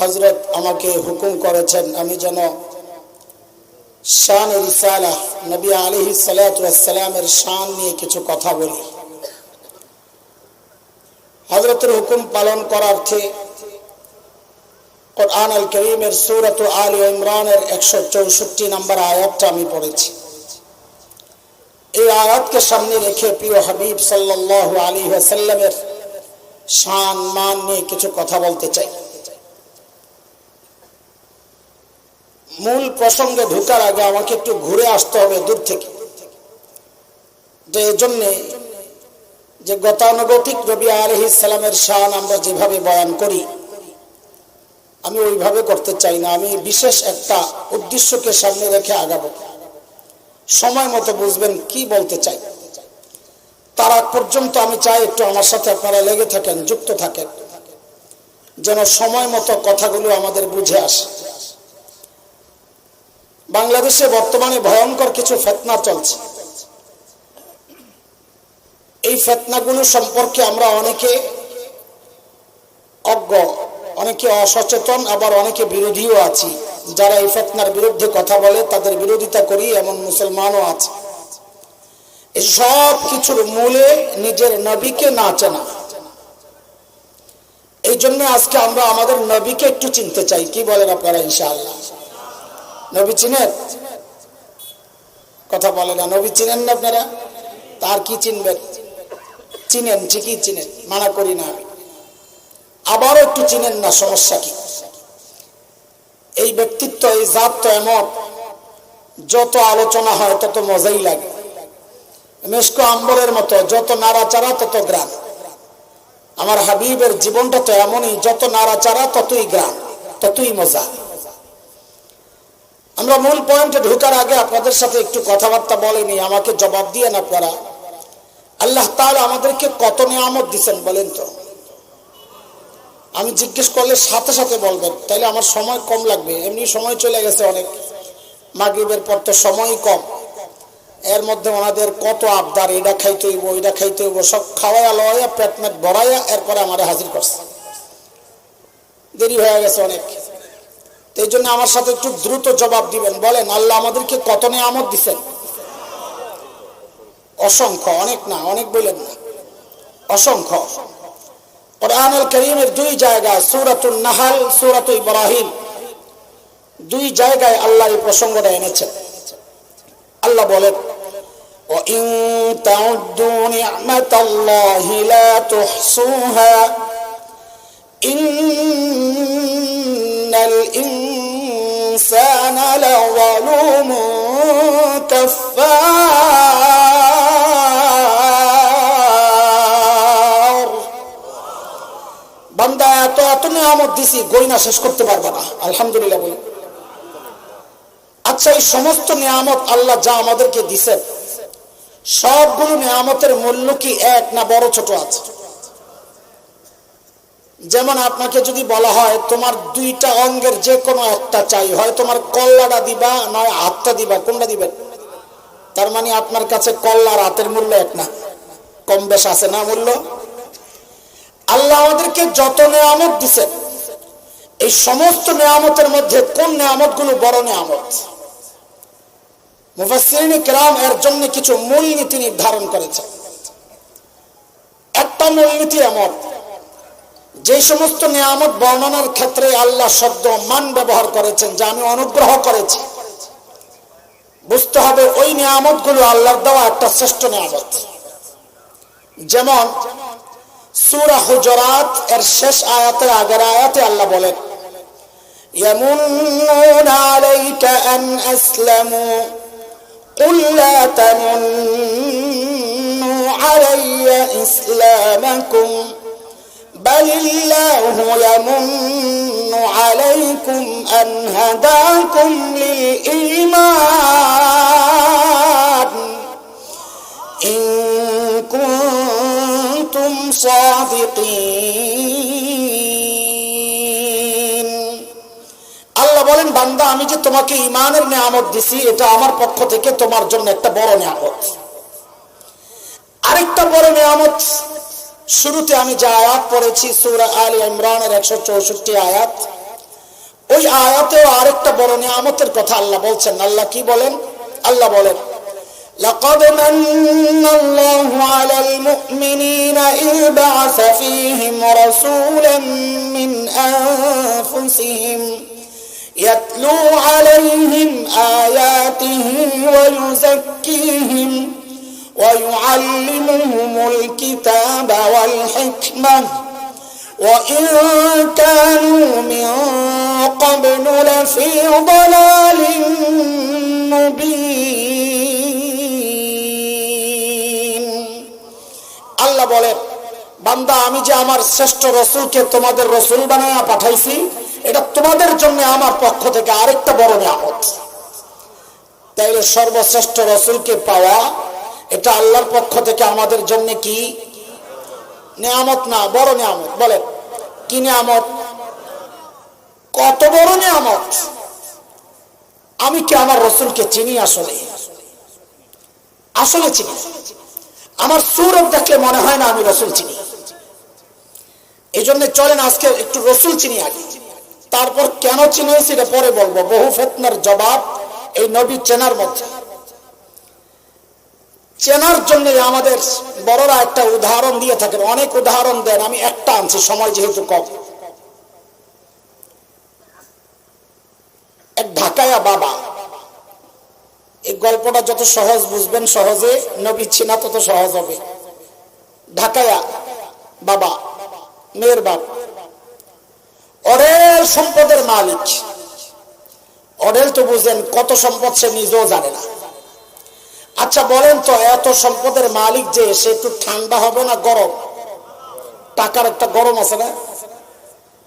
হজরত আমাকে হুকুম করেছেন, আমি যেন শান রিসালা, নবী আলিহি সালাতামের শান নিয়ে কিছু কথা বলি। হজরতের হুকুম পালন করার্থে কোরআন আল করিমের সুরত আল ইমরানের একশো চৌষট্টি নম্বর আয়াতটা আমি পড়েছি। এই আয়াতকে সামনে রেখে প্রিয় হাবিব সাল্লাহ আলী সাল্লামের শান মান নিয়ে কিছু কথা বলতে চাই। মূল প্রসঙ্গে ঢুকার আগে আমাকে একটু ঘুরে আসতে হবে দূর থেকে। যে জন্যে যে গতানুগতিক রবি আলহ ইসলামের শান আমরা যেভাবে বয়ান করি, আমি ওইভাবে করতে চাই না। আমি বিশেষ একটা উদ্দেশ্যকে সামনে রেখে আগাবো। সময় মতো বুঝবেন কি বলতে চাই। তার আগ পর্যন্ত আমি চাই একটু আমার সাথে আপনারা লেগে থাকেন, যুক্ত থাকেন। যেন সময় মতো কথাগুলো আমাদের বুঝে আসে। বাংলাদেশে বর্তমানে ভয়ঙ্কর কিছু ফেতনা চলছে। এই ফেতনাগুলো সম্পর্কে আমরা অনেকে অজ্ঞ, অনেকে অসচেতন, আবার অনেকে বিরোধীও আছি। যারা এই ফেতনার বিরুদ্ধে কথা বলে, তাদের বিরোধিতা করি, এমন মুসলমানও আছে। সব কিছুর মূলে নিজের নবীকে না চেনা। এই জন্য আজকে আমরা আমাদের নবীকে একটু চিনতে চাই। কি বলেন আপনারা, ইনশাআল্লাহ? নবী চিনেন? কথা বলে না, নবী চিনেন না আপনারা? তার কি চিনবেন? চিনেন, ঠিকই চিনেন, মানা করি না আমি। আবারও একটু চিনেন না, সমস্যা কি? এই ব্যক্তিত্ব, এই জাত তো এমন, যত আলোচনা হয় তত মজাই লাগে। মেশকো আম্বরের মতো, যত নাড়াচাড়া তত গ্রাম। আমার হাবিবের জীবনটা তো এমনই, যত নাড়াচাড়া ততই গ্রাম, ততই মজা। আমরা মূল পয়েন্টে ঢুকার আগে আপনাদের সাথে একটু কথাবার্তা বলেনি আমাকে জবাব দিয়ে আপনারা। আল্লাহ তাহলে আমাদেরকে কত নিয়ামত দিচ্ছেন বলেন তো? আমি জিজ্ঞেস করলে সাথে সাথে বলবেন। তাইলে আমার সময় কম লাগবে। এমনি সময় চলে গেছে অনেক। মাগরীবের পর তো সময় কম। এর মধ্যে ওনাদের কত আবদার, এটা খাইতে হইব এটা খাইতে হইব, সব খাওয়াইয়া, লওয়াইয়া পেট মেট ভরাইয়া, এরপরে আমারে হাজির করছে। দেরি হয়ে গেছে অনেক। এই জন্য আমার সাথে একটু দ্রুত জবাব দিবেন বলেন আল্লাহ আমাদেরকে কত নিয়ামত দিচ্ছেন অসংখ্য অনেক না অনেক বললেন না অসংখ্য কোরআনুল করিমের দুই জায়গায় সুরাতুল নাহাল সুরাত ইব্রাহিম দুই জায়গায় আল্লাহ এই প্রসঙ্গটা এনেছেন আল্লাহ বলেন وإن تعدوا نعمة الله لا تحصوها إن الإنسان لظلوم كفار বান্দা এত এত নিয়ামত দিছি গইনা শেষ করতে পারবে না আলহামদুলিল্লাহ বলি আচ্ছা এই সমস্ত নিয়ামত আল্লাহ যা আমাদেরকে দিছেন সবগুলো নিয়ামতের মূল্য কি এক না বড় ছোট আছে যেমন আপনাকে যদি বলা হয়, তোমার দুইটা অঙ্গের যে কোনো একটা চাই। হয় তোমার কল্লাটা দিবা, নয় হাতটা দিবা। কোনটা দিবেন তার মানে আপনার কাছে কল্লার হাতের মূল্য এক না। কম বেশ আছে না মূল্য? আল্লাহ আমাদেরকে যত নিয়ামত দিছেন এই সমস্ত নিয়ামতের মধ্যে কোন নেয়ামতগুলো বড় নিয়ামত? মুফাসসিরিন কেরাম এর জন্য কিছু মূলনীতি নির্ধারণ করেছে। একটা মূলনীতি এমন যে সমস্ত নিয়ামত বর্ণনার ক্ষেত্রে আল্লাহ শব্দ মান ব্যবহার করেছেন যা আমি অনুগ্রহ করেছি বুঝতে হবে ওই নিয়ামত গুলো আল্লাহর দেওয়া একটা শ্রেষ্ঠ নিয়ামত যেমন সুরা হুজরাত এর শেষ আয়াতে আগের আয়াতে আল্লাহ বলেন يمنون عليك أن أسلموا قل لا تمنوا علي إسلامكم بل الله يمن عليكم أن هداكم للإيمان إن كنتم صادقين আল্লাহ বলেন বান্দা আমি যে তোমাকে ইমানের নিয়ামত দিছি এটা আমার পক্ষ থেকে তোমার জন্য একটা বড় নিয়ামত আরেকটা বড় নিয়ামত শুরুতে আমি যে আয়াত পড়েছি সুরা আল ইমরানের একশো চৌষট্টি আয়াত ওই আয়াতেও আরেকটা বড় নিয়ামতের কথা আল্লাহ বলছেন আল্লাহ কি বলেন আল্লাহ বলেন لقد من الله على المؤمنين إذ بعث فيهم رسولا من أنفسهم يتلو عليهم آياته ويزكيهم ويعلمهم الكتاب والحكمة وإن كانوا من قبل لفي ضلال مبين আল্লাহ বলে বান্দা আমি যে আমার শ্রেষ্ঠ রসুলকে তোমাদের রসুল বানায়া পাঠাইছি এটা তোমাদের জন্য আমার পক্ষ থেকে আরেকটা বড় নিয়ামত তাইলে সর্বশ্রেষ্ঠ রসুলকে পাওয়া এটা আল্লাহর পক্ষ থেকে আমাদের জন্য কি? নিয়ামত না, বড় নিয়ামত। বলেন, কি নিয়ামত? কত বড় নিয়ামত? আমি কি আমার রসুলকে চিনি আসলে? আসলে চিনি। আমার সুরত দেখলে মনে হয় না আমি রসুল চিনি। এই জন্য চলেন আজকে একটু রসুল চিনি আগে। তারপর কেন চিনি সেটা পরে বলব। বহু ফেতনার জবাব এই নবী চেনার মধ্যে। চেনার জন্য আমাদের বড়রা একটা উদাহরণ দিয়ে থাকেন। অনেক উদাহরণ দেন, আমি একটা আনছি, সময় যেহেতু কম। এক ঢাকায়া বাবা, এই গল্পটা যত সহজ বুঝবেন, সহজে নবী চিনা তত সহজ হবে। ঢাকায়া বাবা, মেয়ের বাপ অরেল সম্পদের মালিক। অরেল তো বুঝেন কত সম্পদ সে নিজেও জানে না। আচ্ছা বলেন তো, এত সম্পদের মালিক যে সে একটু ঠান্ডা হবে না গরম? টাকার একটা গরম আছে না?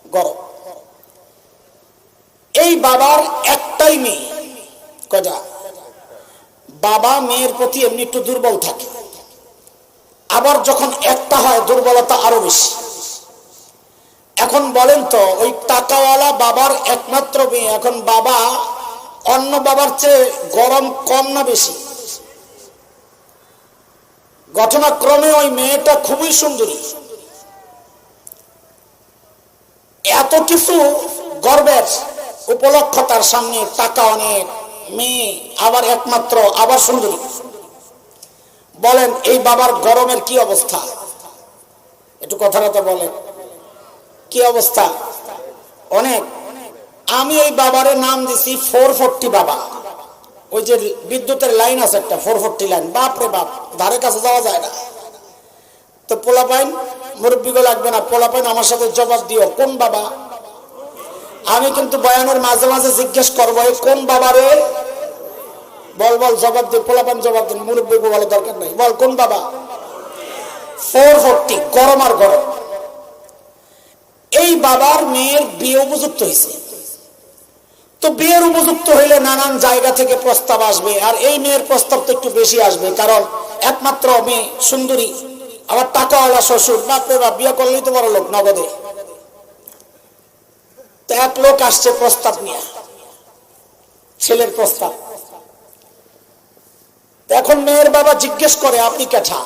গরম। এই বাবার একটাই মেয়ে। কজা বাবা মেয়ের প্রতি এমনি একটু দুর্বল থাকে। আবার যখন একটা হয়, দুর্বলতা আরও বেশি। এখন বলেন তো, ওই টাকাওয়ালা বাবার একমাত্র মেয়ে, এখন বাবা অন্য বাবার চেয়ে গরম কম না বেশি? ঘটনাক্রমে ওই মেয়েটা খুবই সুন্দরী। এত কিছু গর্বের উপলক্ষ তার সামনে টাকা অনেক মেয়ে আবার একমাত্র আবার সুন্দরী। বলেন, এই বাবার গরমের কি অবস্থা? একটু কথাটা তো বলেন। কি অবস্থা? অনেক। আমি এই বাবারের নাম দিছি ফোর ফোরটি বাবা। ওই যে বিদ্যুতের লাইন আছে একটা ফোর ফোরটি লাইন। বাপ রে বাপ, ধারে কাছে যাওয়া যায় না। তো পোলা পাইন মুরব্বীগো লাগবে না পোলা পাইন আমার সাথে জবাব দিও, কোন বাবা? আমি কিন্তু বয়ানের মাঝে মাঝে জিজ্ঞেস করব কোন বাবারে বল বল, জবাব দি পোলা পাইন জবাব দিন মুরব্বী বলে দরকার নাই। বল, কোন বাবা? ফোর ফোরটি গরম আর গরম। এই বাবার মেয়ের বিয়ে উপযুক্ত হয়েছে। তো বিয়ের উপযুক্ত হইলে নানান জায়গা থেকে প্রস্তাব আসবে, আর এই মেয়ের প্রস্তাব তো একটু বেশি আসবে, কারণ একমাত্র মেয়ে সুন্দরী, আবার টাকাওয়ালা শ্বশুর বাপরে বাপ, বিয়ে করলেই তো বড় লোক, নগদে। তো এক লোক আসছে প্রস্তাব নিয়ে, ছেলের প্রস্তাব। এখন মেয়ের বাবা জিজ্ঞেস করে, আপনি কেঠা?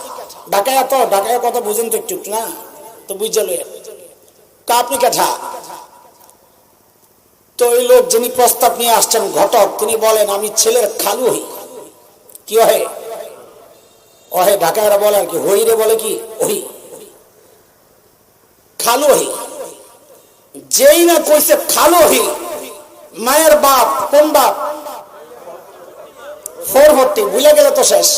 ঢাকায় তো ঢাকায় কথা বুঝেন তো একটু, না? তো বুঝে লইয়া। আপনি কেঠা? তো ওই লোক যিনি প্রস্তাব নিয়ে আসছেন, ঘটক, তিনি বলেন, আমি ছেলের খালু হই। কি হয় ওহে ঢাকায়রা বলে আর কি, হই রে বলে কি? ওই খালু হই। যেই না কইছে খালু হই, মায়ের বাপ, কোন বাপ? ফোর ভর্তি ভুলে গেলে তো শেষ।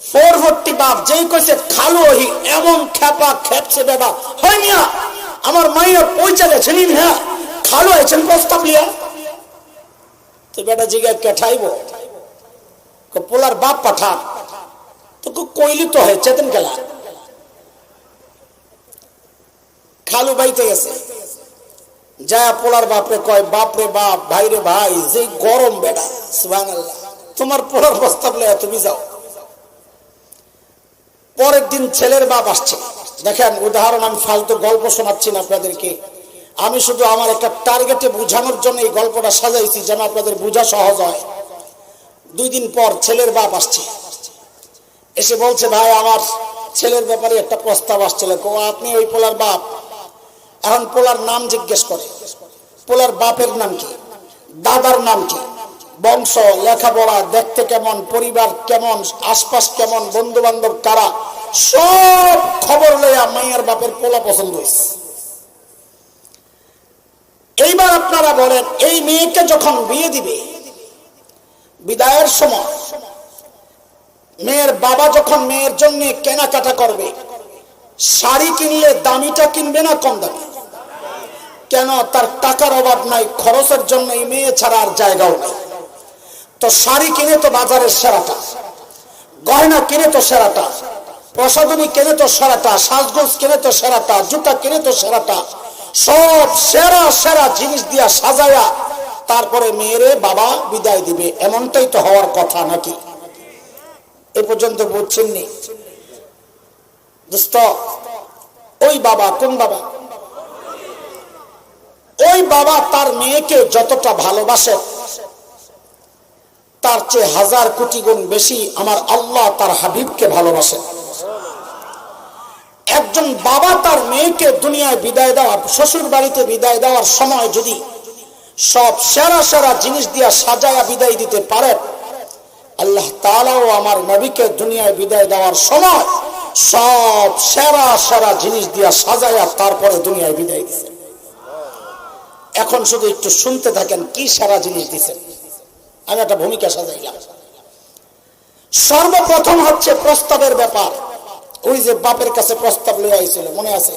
ফোর ভর্তি বাপ যেই কইছে খালু হই, এমন খেপা খেপছে বেবা, হয় মিয়া, আমার মাইয়া পৌঁছালে, ছিলেন হ্যাঁ? খালো আছেন প্রস্তাব লিয়া তো বেটা জিগা কেঠাইব পোলার বাপ পাঠা তো কইলি তো হয়, চেতন গেলা। খালু বাইতে গেছে। যা পোলার বাপরে কয়, বাপরে বাপ ভাই রে ভাই যে গরম বেটা সুবান তোমার পোলার প্রস্তাব লিয়া তুমি যাও। পরের দিন ছেলের বাপ আসছে। দেখেন, উদাহরণ আমি ফালতু গল্প শোনাচ্ছি না আপনাদেরকে। আমি শুধু আমার একটা টার্গেটে বোঝানোর জন্য এই গল্পটা সাজাইছি যেন আপনাদের বোঝা সহজ হয়। দুই দিন পর ছেলের বাপ আসছে। এসে বলছে, ভাই, আমার ছেলের ব্যাপারে একটা প্রস্তাব আসছিল আপনি ওই পোলার বাপ? এখন পোলার নাম জিজ্ঞেস করে। পোলার বাপের নাম কি? দাদার নাম কি? বংশ, লেখাপড়া, দেখতে কেমন, পরিবার কেমন, আশপাশ কেমন বন্ধু বান্ধব কারা? সব খবর লইয়া মাইয়ার বাপের পোলা পছন্দ হয়েছে এইবার আপনারা বলেন, এই মেয়েকে যখন বিয়ে দিবে, বিদায়ের সময় মেয়ের বাবা যখন মেয়ের জন্য কেনাকাটা করবে, শাড়ি কিনলে দামিটা কিনবে না কম দামি? কেন? তার টাকার অভাব নাই, খরচের জন্য এই মেয়ে ছাড়া আর জায়গাও নাই। তো শাড়ি কিনে তো বাজারের সেরাটা, গয়না কিনে তো সেরাটা প্রসাদনী কিনে তো সেরাটা, সাজগোজ কিনে তো সেরাটা, জুতা কিনে তো সেরাটা সব সেরা সেরা জিনিস দিয়া সাজায়া তারপরে মেয়েরে বাবা বিদায় দিবে। এমনটাই তো হওয়ার কথা নাকি? এ পর্যন্ত বুঝছেননি? ওই বাবা কোন বাবা? ওই বাবা তার মেয়েকে যতটা ভালোবাসে, তার চেয়ে হাজার কোটি গুণ বেশি আমার আল্লাহ তার হাবিবকে ভালোবাসে। একজন বাবা তার মেয়েকে দুনিয়ায় বিদায় দেওয়া শ্বশুর বাড়িতে বিদায় দেওয়ার সময় যদি সব সেরা সেরা জিনিস দিয়া সাজায়া বিদায় দিতে পারেন, আল্লাহ তালাও আমার নবীকে দুনিয়ায় বিদায় দেওয়ার সময় সব সেরা সেরা জিনিস দিয়া সাজায়া তারপরে দুনিয়ায় বিদায় দিছে। এখন শুধু একটু শুনতে থাকেন কি সারা জিনিস দিছেন আমি একটা ভূমিকা সাজাইলাম। সর্বপ্রথম হচ্ছে প্রস্তাবের ব্যাপার। ওই যে বাপের কাছে প্রস্তাব লয়ে আইছিল, মনে আছে?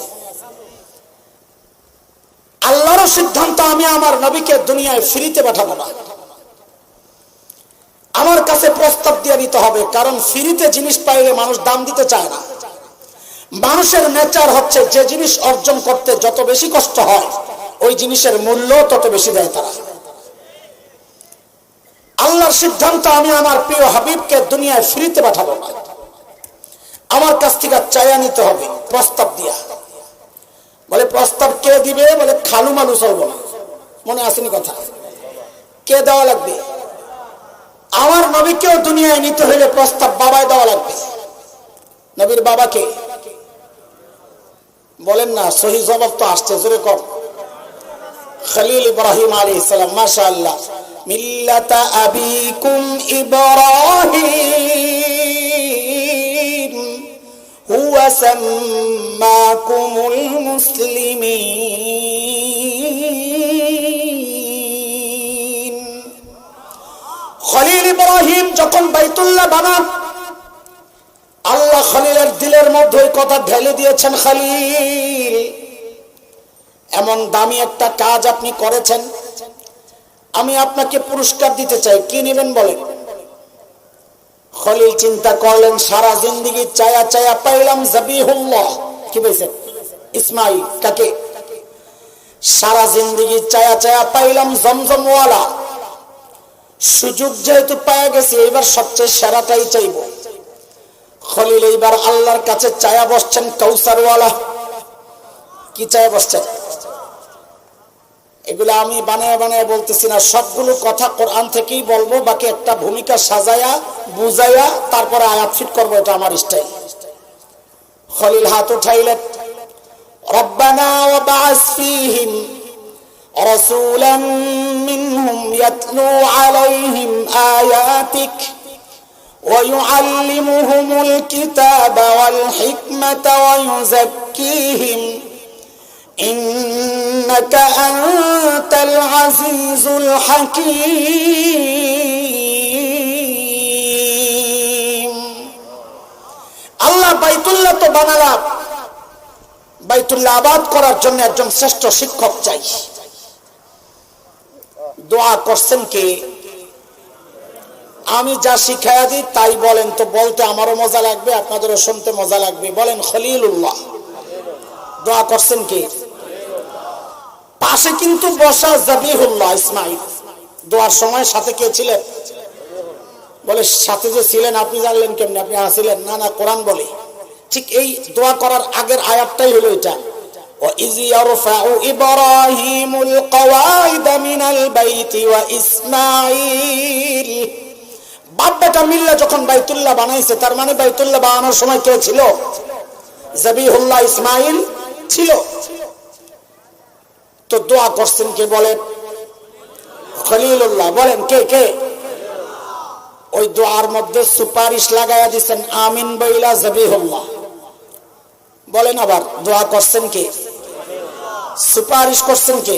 আল্লাহরও সিদ্ধান্ত, আমি আমার নবীকে দুনিয়ায় ফ্রিতে পাঠাবো না। আমার কাছে প্রস্তাব দিয়ে দিতে হবে, কারণ ফ্রিতে জিনিস পাইলে মানুষ দাম দিতে চায় না। মানুষের নেচার হচ্ছে, যে জিনিস অর্জন করতে যত বেশি কষ্ট হয়, ওই জিনিসের মূল্য তত বেশি দেয় তারা। আল্লাহর সিদ্ধান্ত, আমি আমার প্রিয় হাবিবকে দুনিয়ায় ফ্রিতে পাঠাবো না। আমার কাছ থেকে চায়া নিতে হবে, প্রস্তাব দিয়া। বলে, প্রস্তাব কে দিবে? বলে, খালু মালু চলবো না। মনে আসেনি কথা। কে দেওয়া লাগবে? আমার নবীকেও দুনিয়ায় নিতে হইলে প্রস্তাব বাবায় দেওয়া লাগবে। নবীর বাবাকে বলেন না, সহি জবাব তো আসছে, জোরে কম। খলিল ইব্রাহিম আলী ইসলাম মাশা আল্লাহ মিল্লাতা আবিকুম ইব্রাহিম। সাম্মাকুমুল মুসলিমিন খলিল ইব্রাহিম যখন বাইতুল্লাহ বানান আল্লাহ খলিলের দিলের মধ্যে ওই কথা ঢেলে দিয়েছেন, খালিল, এমন দামি একটা কাজ আপনি করেছেন। আমি আপনাকে পুরস্কার দিতে চাই, কি নেবেন বলেন? খলিল চিন্তা করলেন, সারা জিন্দিগি চায়া চায়া পাইলাম জাবিহুল্লাহ। কি বলছেন ইসমাইল, কাকে? সারা জিন্দিগি চায়া চায়া পাইলাম জমজমওয়ালা। সুযোগ যেহেতু পাওয়া গেছে এবার সবচেয়ে সেরাটাই চাইব। খলিল এইবার আল্লাহর কাছে চায়া বসছেন কৌসারওয়ালা কি চায়া বসছেন? এগুলো আমি বানায় বানায় বলতেছি না সবগুলো কথা কোরআন থেকেই বলবো বাকি একটা ভূমিকা সাজায়া বুঝাইয়া তারপরে আয়াত ফিট করবো এটা আমার স্টাইল খলিল হাত উঠাইলেন ربنا وبعث فيهم رسولا منهم يتلو عليهم آياتك ويعلمهم الكتاب والحكمة ويزكيهم إنك أنت العزيز الحكيم আল্লাহ বাইতুল্লাহ তো বানালাম বাইতুল্লাহ আবাদ করার জন্য একজন শ্রেষ্ঠ শিক্ষক চাই দোয়া করছেন কে আমি যা শিখাইয়া দিই তাই বলেন তো বলতে আমারও মজা লাগবে আপনাদেরও শুনতে মজা লাগবে বলেন খলিলুল্লাহ দোয়া করছেন কে পাশে কিন্তু বসা জাবিহুল্লাহ ইসমাইল দোয়ার সময় সাথে কে ছিলেন বলে সাথে যে ছিলেন আপনি জানলেন কেমনি আপনি আসিলেন না না কোরআন বলে ঠিক এই দোয়া করার আগের আয়াতটাই হলো এটা وإذ يرفع إبراهيم القواعد من البيت وإسماعيل বাপ বেটা মিল্লা যখন বাইতুল্লাহ বানাইছে তার মানে বাইতুল্লাহ বানানোর সময় কে ছিল জাবিহুল্লাহ ইসমাইল ছিল তো দোয়া করছেন কে বলেন? খলিলুল্লাহ, বলেন কে কে? ওই দোয়ার মধ্যে সুপারিশ লাগাইয়া দিচ্ছেন আমিন বলেন আবার, দোয়া করছেন কে? সুপারিশ করছেন কে?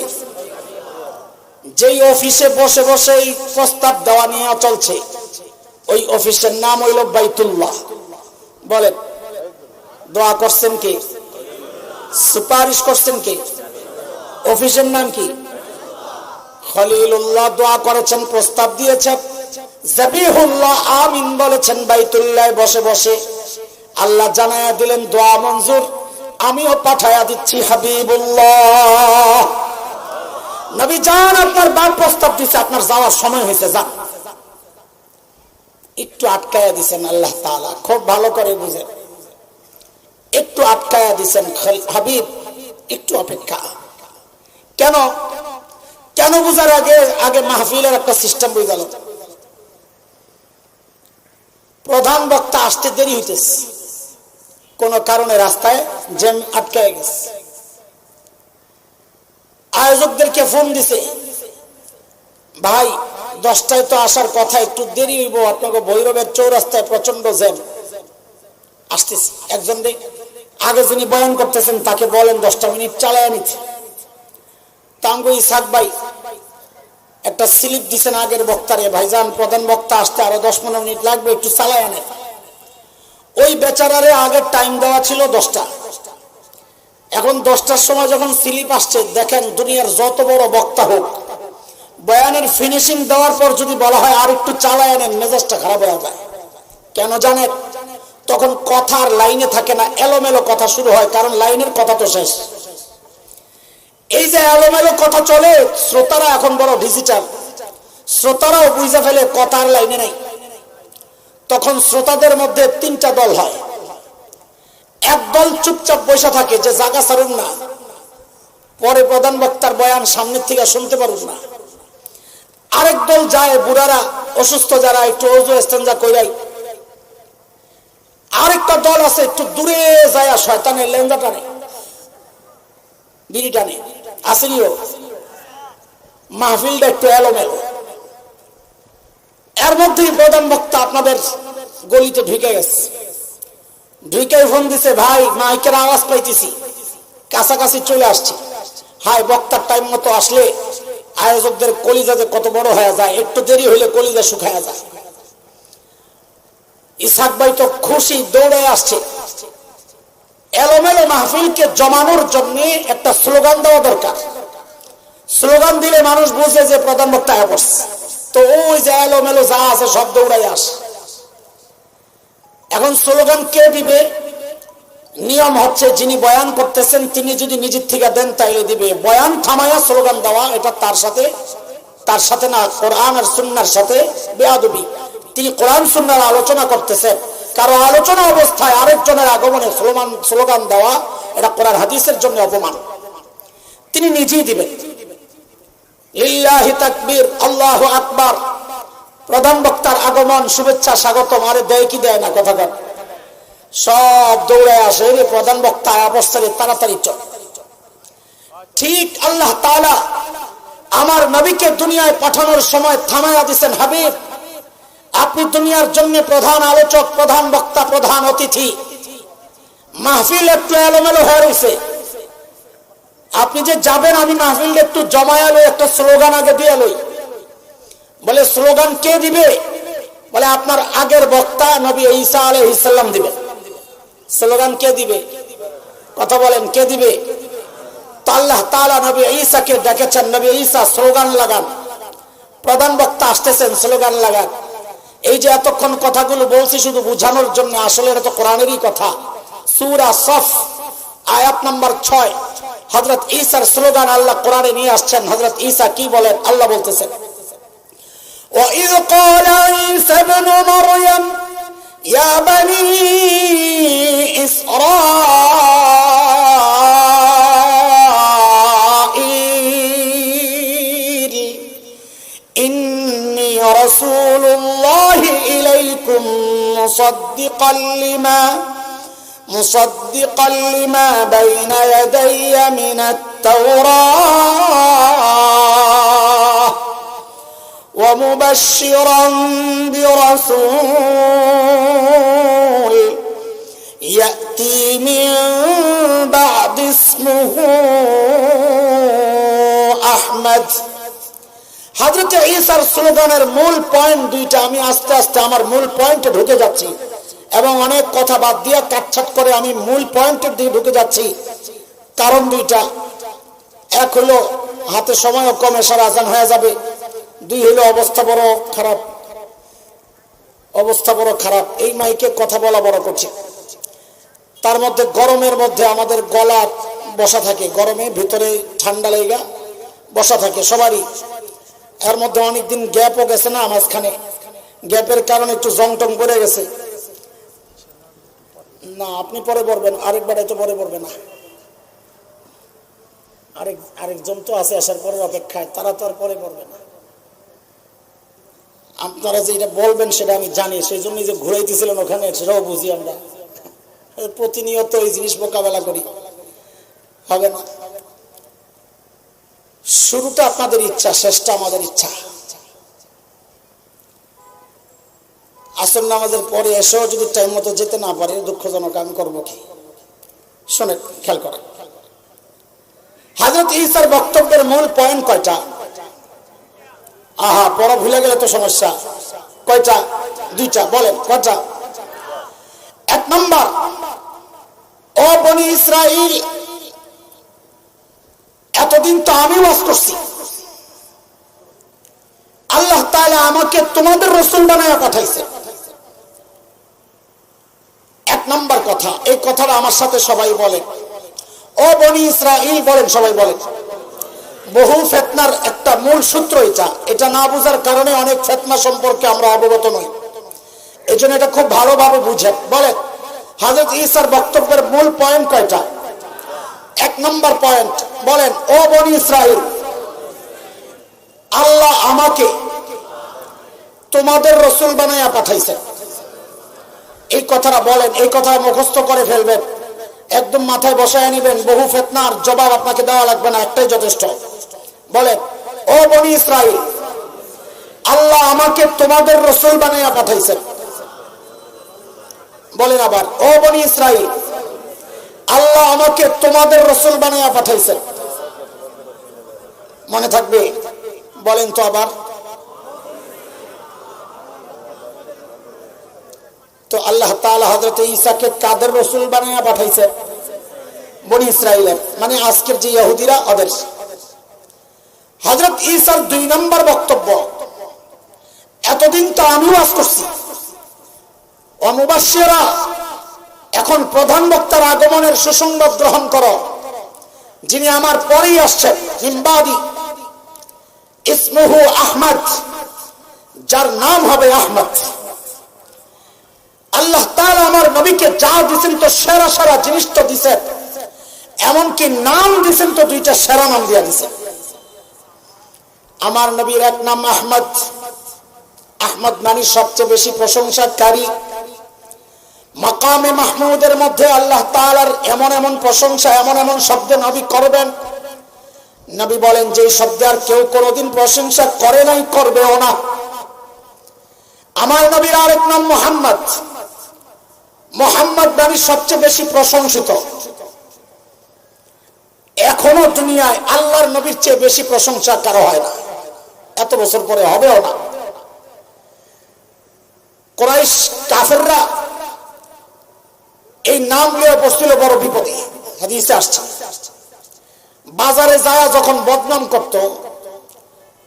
যেই অফিসে বসে বসে এই প্রস্তাব দেওয়া নিয়ে চলছে, ওই অফিসের নাম হইল বাইতুল্লাহ। বলেন, দোয়া করছেন কে? সুপারিশ করছেন কে? অফিসের নাম কি? খলিলুল্লাহ দোয়া করেছেন, প্রস্তাব দিয়েছেন। জাবিহুল্লাহ আমিন বলেছেন, বাইতুল্লাহ বসে বসে। আল্লাহ জানায়া দিলেন, দোয়া মঞ্জুর। আমিও পাঠায়া দিচ্ছি, হাবিবুল্লাহ। নবী যান আপনার বার প্রস্তাব দিচ্ছে আপনার যাওয়ার সময় হয়েছে, যান। একটু আটকায়া দিছেন আল্লাহ তাআলা, খুব ভালো করে বুঝেন। একটু আটকায়া দিছেন, হাবিব, একটু অপেক্ষা। কেন? কেন বুঝার আগে আগে মাহফিলের একটা সিস্টেম বুঝাল প্রধান বক্তা আসতে দেরি হইতেছে। কোন কারণে রাস্তায় জ্যাম আটকায় গেছে। আয়োজকদেরকে ফোন দিছে, ভাই, দশটায় তো আসার কথা, একটু দেরি হইব, আপনাকে ভৈরবের চৌরাস্তায় প্রচণ্ড জ্যাম। আসতেছে। একজন আগে যিনি বয়ান করতেছেন, তাকে বলেন দশটা মিনিট চালায় নিচ্ছে তাঙ্গু ইসাক ভাই, একটা স্লিপ দিছেন আগের বক্তারে, ভাইজান প্রধান বক্তা আসতে আরও দশ পনেরো মিনিট লাগবে, একটু চালায় আনে ওই বেচারারে আগের টাইম দেওয়া ছিল দশটা। এখন দশটার সময় যখন স্লিপ আসছে, দেখেন দুনিয়ার যত বড় বক্তা হোক, বয়ানের ফিনিশিং দেওয়ার পর যদি বলা হয় আর একটু চালায় আনেন, মেজাজটা খারাপ হয়ে যায়। কেন জানেন? তখন কথার লাইনে থাকে না, এলোমেলো কথা শুরু হয়, কারণ লাইনের কথা তো শেষ। এই যে এলোমেলো কথা চলে, শ্রোতারা এখন বড় ডিজিটাল শ্রোতারাও বুঝে ফেলে কথার লাইনে নেই। তখন শ্রোতাদের মধ্যে তিনটা দল হয়। এক দল চুপচাপ বসে থাকে যে জাগা ছাড়ুন না। পরে প্রধান বক্তার বয়ান সামনের থেকে শুনতে পারুন না। আরেক দল যায়, বুড়ারা অসুস্থ যারা, একটু ওজু স্টেঞ্জা কইরাই। আরেকটা দল আছে, একটু দূরে যায়, শয়তানের লেন্দা টানে বিড়ি টানে। আসেনিও। মাহফিলটা একটু এলোমেলো। এর মধ্যেই প্রধান বক্তা আপনাদের গলিতে ঢুকে গেছে। ঢুকে ফোন দিছে, ভাই, মাইকের আওয়াজ পাইতেছি। কাছাকাছি চলে আসছে। হাই বক্তার টাইম মতো আসলে আয়োজকদের কলিজা যে কত বড় হয়ে যায়, একটু দেরি হইলে কলিজা শুকায়া যায়। ইসাক ভাই তো খুশি দৌড়ে আসছে। এলোমেলো মাহফিলকে জমানোর জন্য একটা স্লোগান দেওয়া দরকার। স্লোগান দিলে মানুষ বুঝে যে প্রধান বক্তা পড়ছে। তো ওই যে এলোমেলো যা আছে সব দৌড়াই আস। এখন স্লোগান কে দিবে? নিয়ম হচ্ছে যিনি বয়ান করতেছেন, তিনি যদি নিজের থেকে দেন তাইলে দিবে। বয়ান থামায়া স্লোগান দেওয়া, এটা তার সাথে তার সাথে না, কোরআন আর সুন্নার সাথে বেয়াদবি। তিনি কোরআন, সুন্নার আলোচনা করতেছেন। কারও আলোচনা অবস্থায় আরেকজনের আগমনে স্লোগান স্লোগান দেওয়া, এটা কোরআন হাদিসের জন্য অপমান। তিনি নিজেই দিবেন। তাকবীর, আল্লাহ আকবার। প্রধান বক্তার আগমন, শুভেচ্ছা, স্বাগতম। আরে দেয় কি দেয় না, কথা কর সব দৌড়ে আসে প্রধান বক্তা অবস্থায় তাড়াতাড়ি চল। ঠিক আল্লাহ তাআলা আমার নবীকে দুনিয়ায় পাঠানোর সময় থামায়া দিচ্ছেন হাবিব। আপনি দুনিয়ার জন্য প্রধান আলোচক, প্রধান বক্তা, প্রধান অতিথি। মাহফিল একটু এলোমেলো হয়ে রয়েছে আপনি যে যাবেন, আমি মাহফিল একটু জমায়ালো একটা স্লোগান আগে দিয়ে লই। বলে, স্লোগান কে দিবে? বলে, আপনার আগের বক্তা নবী ঈসা আলহ ইসাল্লাম দিবে। স্লোগান কে দিবে? কথা বলেন, কে দিবে? তো আল্লাহ তালা নবী ঈসাকে ডেকেছেন। নবী ঈসা, স্লোগান লাগান। প্রধান বক্তা আসতেছেন, স্লোগান লাগান। এই যে এতক্ষণ কথাগুলো বলছি শুধু বুঝানোর জন্য আসলে এটা তো কোরআনেরই কথা সুরা সফ আয়াত নাম্বার ছয় হজরত ঈসার স্লোগান আল্লাহ কোরআনে নিয়ে আসছেন হজরত ঈসা কি বলেন আল্লাহ বলতেছেন وإذ قال عيسى ابن مريم يا بني إسرائيل مصدقا لما مصدقا لما بين يدي من التوراة ومبشرا برسول يأتي من بعد اسمه أحمد. হাজরতে ঈসার স্লোগানের মূল পয়েন্ট দুইটা, আমি আস্তে আস্তে আমার মূল পয়েন্টে ঢুকে যাচ্ছি। এবং অনেক কথা বাদ দিয়ে কাটছাট করে আমি মূল পয়েন্টের দিকে ঢুকে যাচ্ছি। কারণ দুইটা। এক হলো, হাতে সময়ও কম, এসার আজান হয়ে যাবে। দুই হলো, অবস্থা বড় খারাপ। অবস্থা বড় খারাপ। এই মাইকে কথা বলা বড় করছে তার মধ্যে গরমের মধ্যে আমাদের গলা বসা থাকে। গরমে ভিতরে ঠান্ডা লেগা বসা থাকে সবারই। এর মধ্যে অনেকদিন গ্যাপও গেছে না মাঝখানে। গ্যাপের কারণে একটু জং টং করে গেছে। না, আপনি পরে পড়বেন আরেকবার এত পরে পড়বে না। আরেক, আরেকজন তো আছে, আসার পরের অপেক্ষায়, তারা তো আর পরে পড়বে না। আপনারা যে এটা বলবেন, সেটা আমি জানি সেই জন্যই যে ঘুরাইতেছিলেন ওখানে, সেটাও বুঝি আমরা। প্রতিনিয়ত এই জিনিস মোকাবেলা করি। হবে না? শুরুটা আপনাদের ইচ্ছা, শেষটা আমাদের ইচ্ছা। আসল নামাজের পরে এসেও যদি টাইম মতো যেতে না পারে, দুঃখজনক, আমি করব কি? শোনে খেয়াল করেন। হাজরত ইসার বক্তব্যের মূল পয়েন্ট কয়টা? আহা, পড়া ভুলে গেলে তো সমস্যা। কয়টা? দুইটা, বলেন, কয়টা? এক নম্বর, ও বনি ইসরাইল এতদিন তো আমি ওয়াজ করছি। আল্লাহ তাআলা আমাকে তোমাদের রসুল বানায় পাঠাইছে। এক নম্বর কথা, এই কথাটা আমার সাথে সবাই বলে। ও বনি ইসরাইল বলেন, সবাই বলেন বহু ফেতনার একটা মূল সূত্র এটা। এটা না বোঝার কারণে অনেক ফেতনা সম্পর্কে আমরা অবগত নই। এই এটা খুব ভালোভাবে বুঝেন। বলেন হাজরত ইসার বক্তব্যের মূল পয়েন্ট কয়টা? এক নম্বর পয়েন্ট বলেন, ও বনি ইসরাইল আল্লাহ আমাকে তোমাদের রসুল বানাইয়া পাঠাইছেন। এই কথাটা বলেন, এই কথা মুখস্থ করে ফেলবেন। একদম মাথায় বসায় নিবেন, বহু ফেতনার জবাব আপনাকে দেওয়া লাগবে না, একটাই যথেষ্ট। বলেন, ও বনি ইসরাইল আল্লাহ আমাকে তোমাদের রসুল বানাইয়া পাঠাইছেন। বলেন আবার, ও বনি ইসরাইল আল্লাহ আমাকে তোমাদের রসুল বানাইয়া পাঠাইছেন। মনে থাকবে? বলেন তো আবার। তো আল্লাহ তাআলা হযরত ঈসাকে কাদের রসুল বানাইয়া পাঠাইছেন? বনি ইসরাইলের মানে আজকের যে ইহুদিরা, ওদের। হযরত ঈসার দুই নম্বর বক্তব্য, এতদিন তো আমিও ওয়াজ করছি। অনুবাসীরা এখন প্রধান বক্তার আগমনের সুসংবাদ গ্রহণ করো। যিনি আমার পরেই আসছেন হিমবাদী ইসমুহু আহমদ, যার নাম হবে আহমদ। আল্লাহ তাআলা আমার নবীকে যা দিছেন তো সেরা সেরা জিনিস তো দিছেন। এমনকি নাম দিছেন তো দুইটা সেরা নাম দিয়া দিছেন। আমার নবীর এক নাম আহমদ। আহমদ মানে সবচেয়ে বেশি প্রশংসাকারী মাকামে মাহমুদের মধ্যে আল্লাহ তাআলার এমন এমন প্রশংসা, এমন এমন শব্দ নবী করবেন। নবী বলেন যে শব্দে আর কেউ কোনোদিন প্রশংসা করে নাই, করবেও না। আমার নবীর আরেক নাম মোহাম্মদ। মোহাম্মদ নবী সবচেয়ে বেশি প্রশংসিত। এখনও দুনিয়ায় আল্লাহর নবীর চেয়ে বেশি প্রশংসা কারও হয় না। এত বছর পরে হবেও না। কোরাইশ কাফেররা এই নাম নিয়ে বসছিল বড় বিপদে। হাদিসে আসছে। বাজারে যায় যখন বদনাম করত,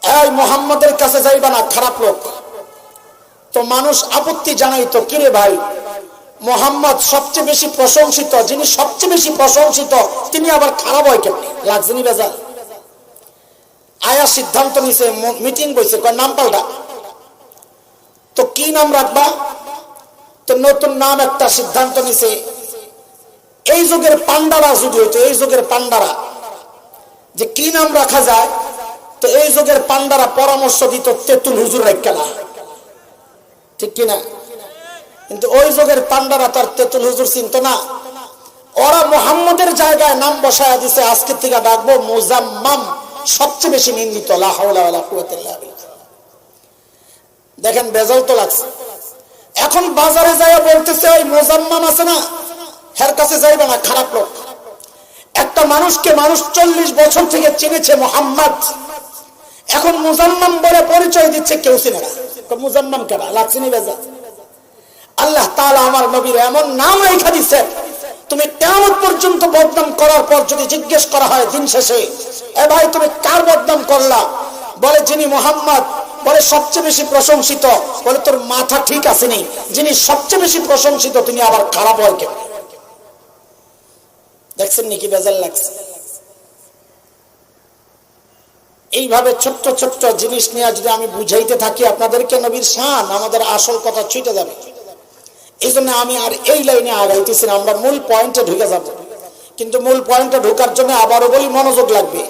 এই মোহাম্মদের কাছে যাইবা না, খারাপ লোক। তো মানুষ আপত্তি জানাইতো, কিরে ভাই, মোহাম্মদ সবচেয়ে বেশি প্রশংসিত, যিনি সবচেয়ে বেশি প্রশংসিত, তিনি আবার খারাপ হয় কেমনি? লাগছে নি বেজাল। আয়া সিদ্ধান্ত নিছে মিটিং বইছে, কয় নাম পাল্টা তো কি নাম রাখবা? তো নতুন নাম একটা সিদ্ধান্ত নিছে। এই যুগের পান্ডারা যদি হইতো, এই যুগের পান্ডারা, যে কি নাম রাখা যায়? তো এই যুগের পান্ডারা পরামর্শ দিত তেতুল হুজুর রেখা ঠিক কিনা? কিন্তু ওই যুগের পান্ডারা তার তেতুল হুজুর চিনত না। ওরা মোহাম্মদের জায়গায় নাম বসায় দিছে, আজকে থেকে ডাকবো মুজাম্মাম, সবচেয়ে বেশি নিন্দিত। দেখেন বেজাল তো লাগছে। এখন বাজারে যায় বলতেছে ওই মোজাম্মাম আছে না? হের কাছে যাইবে না, খারাপ লোক। একটা মানুষকে মানুষ চল্লিশ বছর থেকে চিনেছে মোহাম্মদ। এখন মুজাম্মাম বলে পরিচয় দিচ্ছে, কেউ চিনে না। মুজাম্মাম কেনা? লাগছিনি বেজা। আল্লাহ তালা আমার নবীর এমন নাম রেখা দিচ্ছেন তুমি কেমন পর্যন্ত বদনাম করার পর যদি জিজ্ঞেস করা হয় দিন শেষে, এ ভাই, তুমি কার বদনাম করলা? বলে, যিনি মোহাম্মদ বলে, সবচেয়ে বেশি প্রশংসিত বলে, তোর মাথা ঠিক আসেনি। যিনি সবচেয়ে বেশি প্রশংসিত, তিনি আবার খারাপ হয় কেন? দেখছেন নাকি বেজাল লাগছে? এইভাবে ছোট্ট ছোট্ট জিনিস নিয়ে যদি আমি বুঝাইতে থাকি, আপনাদেরকে নবীর শান, আমাদের আসল কথা ছুটে যাবে। এই জন্য আমি আর এই লাইনে আগাইতেছি না, আমরা মূল পয়েন্টে ঢুকে যাব। কিন্তু মূল পয়েন্টে ঢোকার জন্য আবারও বলি, মনোযোগ লাগবে।